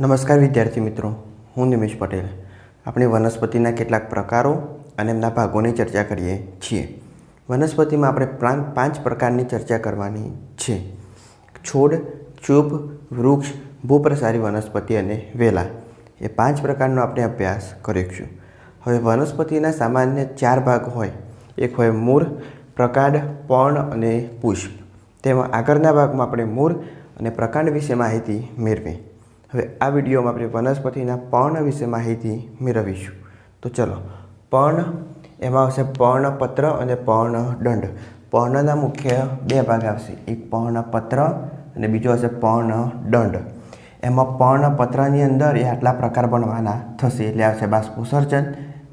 નમસ્કાર વિદ્યાર્થી મિત્રો, હું નિમેશ પટેલ. આપણે વનસ્પતિના કેટલાક પ્રકારો અને એમના ભાગોની ચર્ચા કરીએ છીએ. વનસ્પતિમાં આપણે પ્રાંત પાંચ પ્રકારની ચર્ચા કરવાની છે. છોડ, ચૂપ, વૃક્ષ, ભૂપ્રસારી વનસ્પતિ અને વેલા. એ પાંચ પ્રકારનો આપણે અભ્યાસ કરીશું હવે વનસ્પતિના સામાન્ય ચાર ભાગ હોય. એક હોય મૂળ પ્રકાંડ, પર્ણ અને પુષ્પ. તેમાં આગળના ભાગમાં આપણે મૂળ અને પ્રકાંડ વિશે માહિતી મેળવી. હવે આ વિડીયોમાં આપણે વનસ્પતિના પર્ણ વિશે માહિતી મેળવીશું. તો ચલો, પર્ણ, એમાં આવશે પર્ણપત્ર અને પર્ણદંડ. પર્ણના મુખ્ય બે ભાગ આવશે, એક પર્ણપત્ર અને બીજો હશે પર્ણદંડ. એમાં પર્ણપત્રની અંદર એ આટલા પ્રકાર બનવાના થશે, એટલે આવશે બાષ્પોસર્જન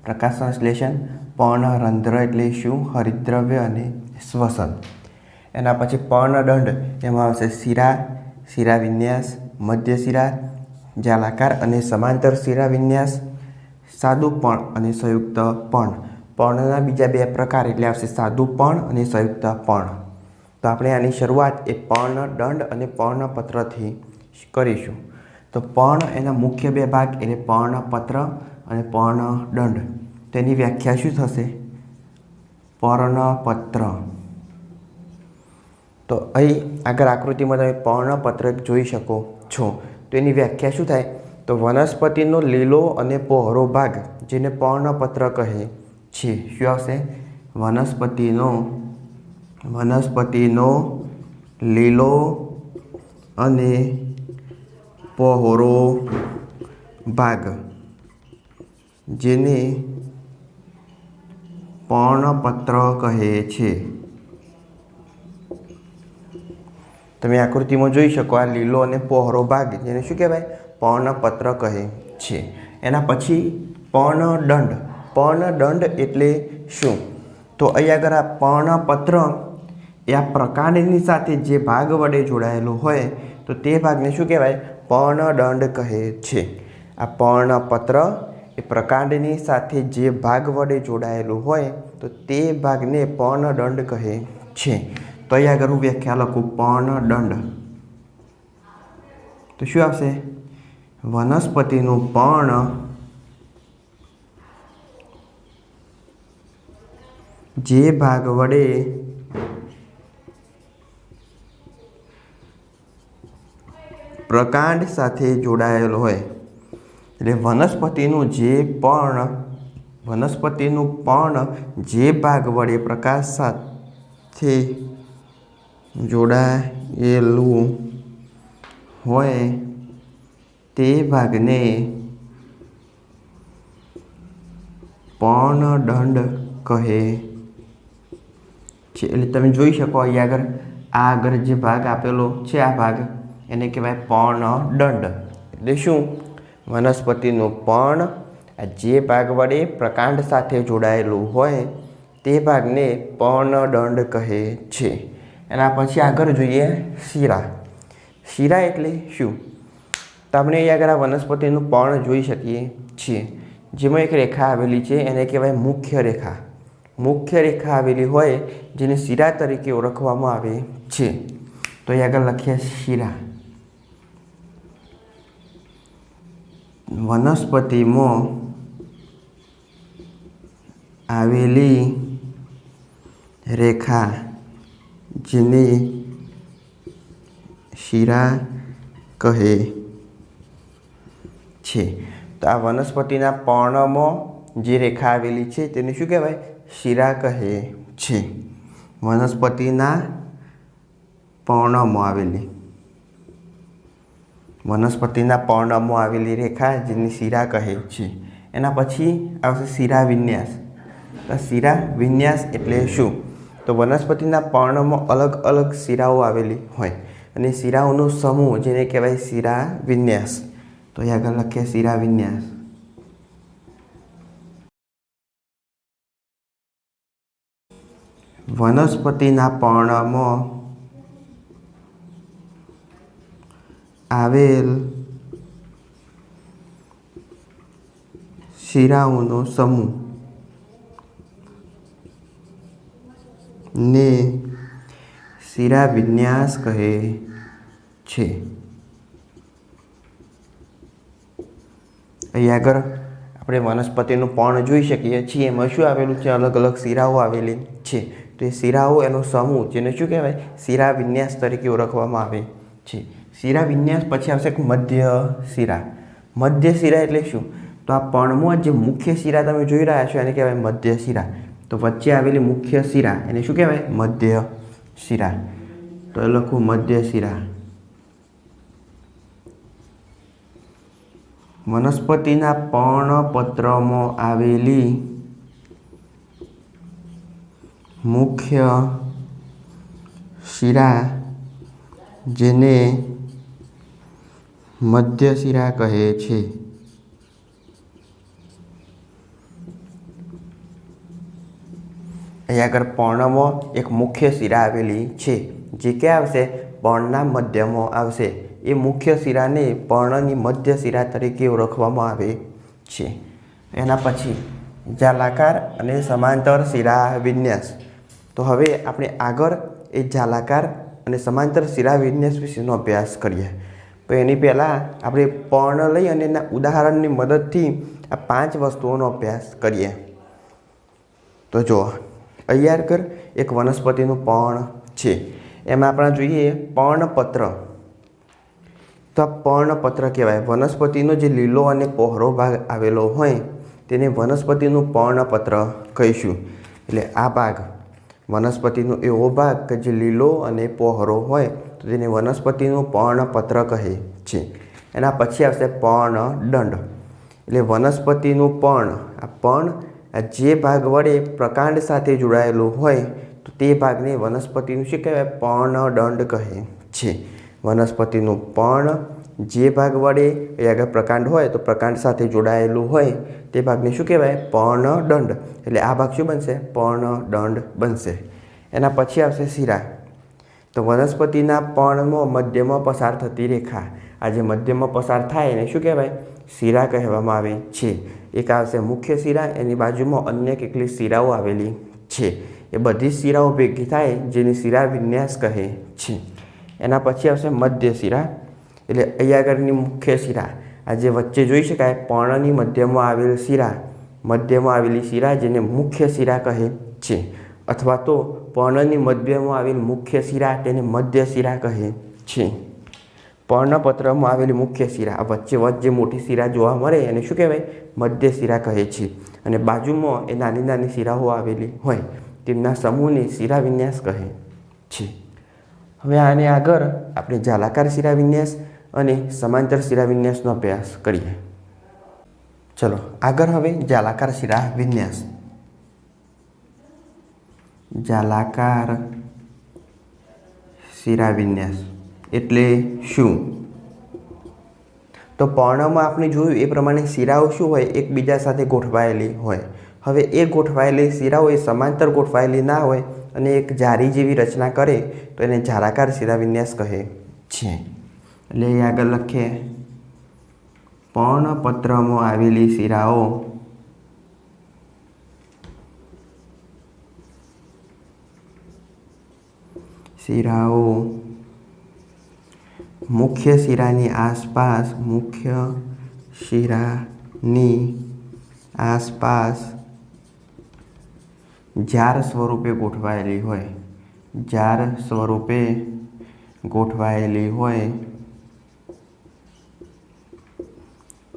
પ્રકાશ સંશ્લેષણ, પર્ણરંધ્ર એટલે શું, હરિદ્રવ્ય અને શ્વસન. એના પછી પર્ણદંડ, એમાં આવશે શિરા શિરા વિન્યાસ મધ્ય શિરા જાલાકાર અને સમાંતર શિરા વિન્યાસ, સાદું પણ અને સંયુક્ત પણ. પર્ણના બીજા બે પ્રકાર એટલે આવશે સાદું પણ અને સંયુક્ત પણ. તો આપણે આની શરૂઆત એ પર્ણ દંડ અને પર્ણપત્રથી કરીશું. તો પર્ણ એના મુખ્ય બે ભાગ એટલે પર્ણપત્ર અને પર્ણદંડ. તેની વ્યાખ્યા શું થશે? પર્ણપત્ર. તો અહીં આગળ આકૃતિમાં તમે પર્ણપત્ર જોઈ શકો. છો. તો એની વ્યાખ્યા શું થાય? તો વનસ્પતિનો લીલો અને પહોળો ભાગ, જેને પર્ણપત્ર કહે છે. શું આવશે? વનસ્પતિનો વનસ્પતિનો લીલો અને પહોળો ભાગ, જેને પર્ણપત્ર કહે છે. તમે આકૃતિમાં જોઈ શકો આ લીલો અને પહોળો ભાગ, જેને શું કહેવાય? પર્ણપત્ર કહે છે. એના પછી પર્ણદંડ. પર્ણદંડ એટલે શું? તો અહીં આગળ આ પર્ણપત્ર એ આ પ્રકાંડની સાથે જે ભાગ વડે જોડાયેલો હોય, તો તે ભાગને શું કહેવાય? પર્ણદંડ કહે છે. આ પર્ણપત્ર એ પ્રકાંડની સાથે જે ભાગ વડે જોડાયેલું હોય, તો તે ભાગને પર્ણદંડ કહે છે. તો અહીંયા આગળ વ્યાખ્યા લખું પણ દંડ. તો શું આવશે? વનસ્પતિનું પણ જે ભાગ વડે પ્રકાંડ સાથે જોડાયેલો હોય, એટલે વનસ્પતિનું જે પણ, વનસ્પતિનું પણ જે ભાગ વડે પ્રકાશ સાથે જોડાયેલું હોય તે ભાગને પર્ણદંડ કહે છે. એટલે તમે જોઈ શકો અહીં આગળ, આ આગળ જે ભાગ આપેલો છે, આ ભાગ એને કહેવાય પર્ણદંડ. એટલે શું? વનસ્પતિનું પર્ણ આ જે ભાગ વડે પ્રકાંડ સાથે જોડાયેલું હોય તે ભાગને પર્ણદંડ કહે છે. એના પછી આગળ જોઈએ શીરા. શીરા એટલે શું? તો આપણે અહીં આગળ આ વનસ્પતિનું પર્ણ જોઈ શકીએ છીએ. જેમાં એક રેખા આવેલી છે, એને કહેવાય મુખ્ય રેખા. મુખ્ય રેખા આવેલી હોય, જેને શીરા તરીકે ઓળખવામાં આવે છે. તો અહીં આગળ લખીએ શીરા. વનસ્પતિમાં આવેલી રેખા. જેને શીરા કહે છે તો આ વનસ્પતિના પર્ણમાં જે રેખા આવેલી છે તેને શું કહેવાય શીરા કહે છે વનસ્પતિના પર્ણમાં આવેલી વનસ્પતિના પર્ણમાં આવેલી રેખા જેને શીરા કહે છે એના પછી આવશે શીરા વિન્યાસ. શીરા વિન્યાસ એટલે શું? તો વનસ્પતિના પર્ણમાં અલગ અલગ શિરાઓ આવેલી હોય. અને શિરાઓનો સમૂહ જેને કહેવાય શિરા વિન્યાસ. તો અહીં આગળ લખીએ શિરા વિન્યાસ. વનસ્પતિના પર્ણમાં આવેલ શિરાઓનો સમૂહ. ને શિરા વિન્યાસ કહે છે. અહીં આગળ આપણે વનસ્પતિનું પણ જોઈ શકીએ છીએ. એમાં શું આવેલું છે? અલગ અલગ શિરાઓ આવેલી છે. તો એ શિરાઓ એનો સમૂહ, જેને શું કહેવાય? શિરા વિન્યાસ તરીકે ઓળખવામાં આવે છે. શિરા વિન્યાસ પછી આવશે મધ્ય શિરા મધ્ય શિરા એટલે શું? તો આ પર્ણમાં જે મુખ્ય શિરા તમે જોઈ રહ્યા છો એને કહેવાય મધ્ય શિરા તો વચ્ચે આવેલી મુખ્ય શિરા, એને શું કહેવાય? મધ્ય શિરા. તો એ લખું મધ્ય શિરા. વનસ્પતિના પર્ણપત્રમાં આવેલી મુખ્ય શિરા, જેને મધ્ય શિરા કહે છે. અહીંયા આગળ પર્ણમાં એક મુખ્ય શિરા આવેલી છે, જે ક્યાં આવશે? પર્ણના મધ્યમાં આવશે. એ મુખ્ય શિરાને પર્ણની મધ્ય શિરા તરીકે ઓળખવામાં આવે છે. એના પછી જાલાકાર અને સમાંતર શિરા વિન્યાસ. તો હવે આપણે આગળ એ જાલાકાર અને સમાંતર શિરા વિન્યાસ વિશેનો અભ્યાસ કરીએ. તો એની પહેલાં આપણે પર્ણ લઈ અને એના ઉદાહરણની મદદથી આ પાંચ વસ્તુઓનો અભ્યાસ કરીએ. તો જુઓ. અહીંયા કર. એક વનસ્પતિનું પર્ણ છે. એમાં આપણે જોઈએ પર્ણપત્ર. તો આ પર્ણપત્ર કહેવાય. વનસ્પતિનો જે લીલો અને પહોળો ભાગ આવેલો હોય, તેને વનસ્પતિનું પર્ણપત્ર કહીશું. એટલે આ ભાગ વનસ્પતિનો એવો ભાગ કે જે લીલો અને પહોળો હોય, તો તેને વનસ્પતિનું પર્ણપત્ર કહે છે. એના પછી આવશે પર્ણદંડ. એટલે વનસ્પતિનું પર્ણ. આ પર્ણ જે ભાગ વડે પ્રકાંડ સાથે જોડાયેલું હોય, તો તે ભાગને વનસ્પતિનું શું કહેવાય? પર્ણદંડ કહે છે. વનસ્પતિનું પર્ણ જે ભાગ વડે એ આગળ પ્રકાંડ હોય, તો પ્રકાંડ સાથે જોડાયેલું હોય, તે ભાગને શું કહેવાય? પર્ણદંડ એટલે આ ભાગ શું બનશે? પર્ણદંડ બનશે. એના પછી આવશે શિરા. તો વનસ્પતિના પર્ણમાં મધ્યમાં પસાર થતી રેખા. આ જે મધ્યમાં પસાર થાય એને શું કહેવાય? શિરા કહેવામાં આવે છે. એક આવશે મુખ્ય શિરા, એની બાજુમાં અન્ય કેટલી શિરાઓ આવેલી છે. એ બધી શિરાઓ ભેગી થાય જેની શિરા વિન્યાસ કહે છે. એના પછી આવશે મધ્ય શિરા, એટલે અહીંયા આગળની મુખ્ય શિરા. આ જે વચ્ચે જોઈ શકાય, પર્ણની મધ્યમાં આવેલ શિરા, મધ્યમાં આવેલી શિરા જેને મુખ્ય શિરા કહે છે. અથવા તો પર્ણની મધ્યમાં આવેલ મુખ્ય શિરા તેને મધ્ય શિરા કહે છે. પર્ણપત્રમાં આવેલી મુખ્ય શિરા વચ્ચે વચ્ચે મોટી શિરા જોવા મળે એને શું કહેવાય? મધ્ય શિરા કહે છે. અને બાજુમાં એ નાની નાની શિરાઓ આવેલી હોય, તેમના સમૂહને શિરા વિન્યાસ કહે છે. હવે આને આગળ આપણે જાલાકાર શિરા વિન્યાસ અને સમાંતર શિરા વિન્યાસનો અભ્યાસ કરીએ. ચલો, આગળ હવે જાલાકાર શિરા વિન્યાસ. જાલાકાર શિરા વિન્યાસ. એટલે શું? તો પર્ણમાં આપણે જોયું એ પ્રમાણે શિરાઓ શું હોય? એકબીજા સાથે ગોઠવાયેલી હોય. હવે એ ગોઠવાયેલી શિરાઓ એ સમાંતર ગોઠવાયેલી ના હોય અને એક જારી જેવી રચના કરે, તો એને જારાકાર શિરાવિન્યાસ કહે છે. એટલે એ આગળ લખીએ પર્ણપત્રમાં આવેલી શિરાઓ શિરાઓ મુખ્ય શિરાની આસપાસ, મુખ્ય શિરાની આસપાસ જાર સ્વરૂપે ગોઠવાયેલી હોય. જાર સ્વરૂપે ગોઠવાયેલી હોય.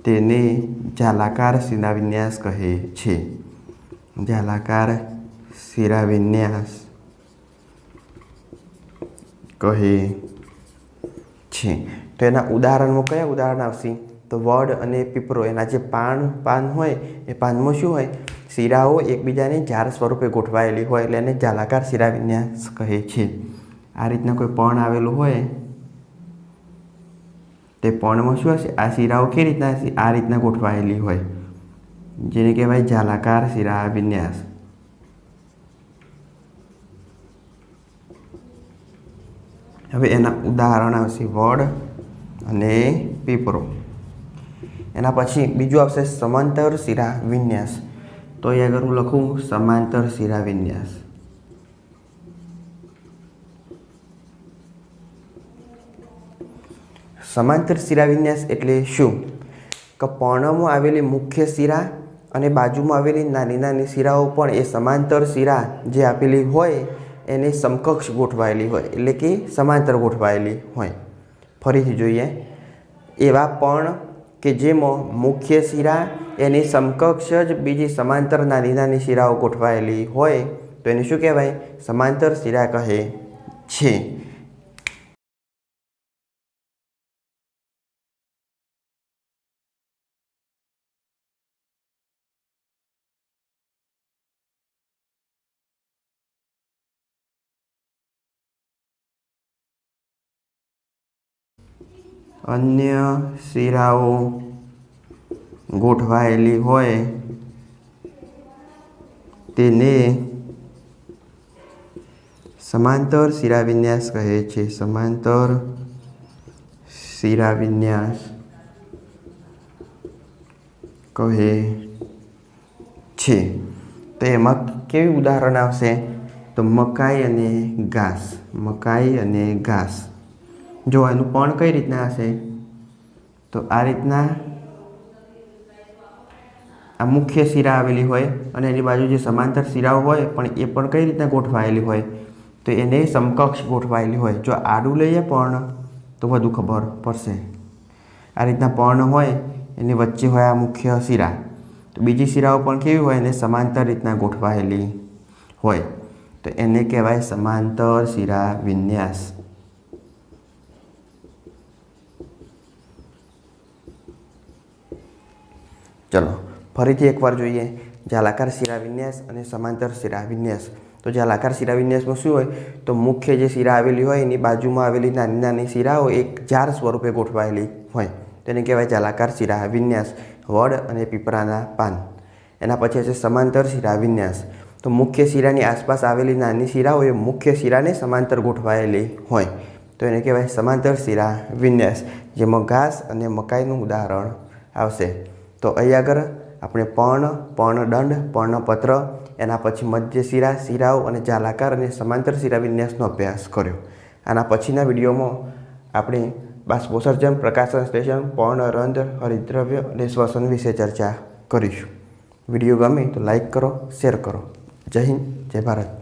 તેને જાલાકાર શિરાવિન્યાસ કહે છે. જાલાકાર શિરાવિન્યાસ કહે છે. તો એના ઉદાહરણમાં કયા ઉદાહરણ આવશે? તો વડ અને પીપરો એના જે પાન પાન હોય, એ પાનમાં શું હોય? શિરાઓ એકબીજાને જાર સ્વરૂપે ગોઠવાયેલી હોય એટલે એને જાલાકાર શિરા વિન્યાસ કહે છે. આ રીતના કોઈ પણ આવેલું હોય? તે પણમાં શું હશે? આ શિરાઓ કેવી રીતના આ રીતના ગોઠવાયેલી હોય. જેને કહેવાય જાલાકાર શિરા વિન્યાસ. હવે એના ઉદાહરણ આવશે વડ અને પીપરો. એના પછી બીજું આવશે સમાંતર શિરા વિન્યાસ. તો અહીં આગળ હું લખું, સમાંતર શિરા વિન્યાસ. સમાંતર શિરા વિન્યાસ એટલે શું? કે પર્ણમાં આવેલી મુખ્ય શિરા અને બાજુમાં આવેલી નાની નાની શિરાઓ પણ એ સમાંતર શિરા જે આપેલી હોય એને સમકક્ષ ગોઠવાયેલી હોય, એટલે કે સમાંતર ગોઠવાયેલી હોય. ફરીથી જોઈએ, એવા પણ કે જેમાં મુખ્ય શિરા એની સમકક્ષ જ બીજી સમાંતર નાની નાની શિરાઓ ગોઠવાયેલી હોય, તો એને શું કહેવાય? સમાંતર શિરા કહે છે. અન્ય શિરાઓ ગોઠવાયેલી હોય તેને સમાંતર શિરાવિન્યાસ કહે છે. સમાંતર શિરાવિન્યાસ કહે છે. તો એમાં કેવી ઉદાહરણ આવશે? તો મકાઈ અને ઘાસ. મકાઈ અને ઘાસ. જો એનું પણ કઈ રીતના હશે? તો આ રીતના આ મુખ્ય શિરા આવેલી હોય અને એની બાજુ જે સમાંતર શિરાઓ હોય પણ એ પણ કઈ રીતના ગોઠવાયેલી હોય? તો એને સમકક્ષ ગોઠવાયેલી હોય. જો આડું લઈએ પર્ણ, તો વધુ ખબર પડશે. આ રીતના પર્ણ હોય, એની વચ્ચે હોય આ મુખ્ય શિરા. તો બીજી શિરાઓ પણ કેવી હોય? એને સમાંતર રીતના ગોઠવાયેલી હોય. તો એને કહેવાય સમાંતર શિરા વિન્યાસ. ચલો, ફરીથી એકવાર જોઈએ. જાલાકાર શિરા વિન્યાસ અને સમાંતર શિરા વિન્યાસ. તો જાલાકાર શિરા વિન્યાસમાં શું હોય? તો મુખ્ય જે શિરા આવેલી હોય, એની બાજુમાં આવેલી નાની નાની શિરાઓ એક જાર સ્વરૂપે ગોઠવાયેલી હોય. તેને કહેવાય જાલાકાર શિરા વિન્યાસ, વડ અને પીપળાના પાન. એના પછી છે સમાંતર શિરા વિન્યાસ. તો મુખ્ય શિરાની આસપાસ આવેલી નાની શિરાઓ એ મુખ્ય શિરાને સમાંતર ગોઠવાયેલી હોય. તો એને કહેવાય સમાંતર શિરા વિન્યાસ, જેમાં ઘાસ અને મકાઈનું ઉદાહરણ આવશે. તો અહીં આગળ આપણે પર્ણ, પર્ણદંડ, પર્ણપત્ર, એના પછી મધ્ય શિરા, શિરાઓ અને જાલાકાર અને સમાંતર શિરા વિન્યાસનો અભ્યાસ કર્યો. આના પછીના વિડીયોમાં આપણે બાષ્પોસર્જન સ્ટેશન પર્ણરંધ્ર હરિદ્રવ્ય અને શ્વસન વિશે ચર્ચા કરીશું. વીડિયો ગમે તો લાઈક કરો, શેર કરો. જય હિન્દ, જય ભારત.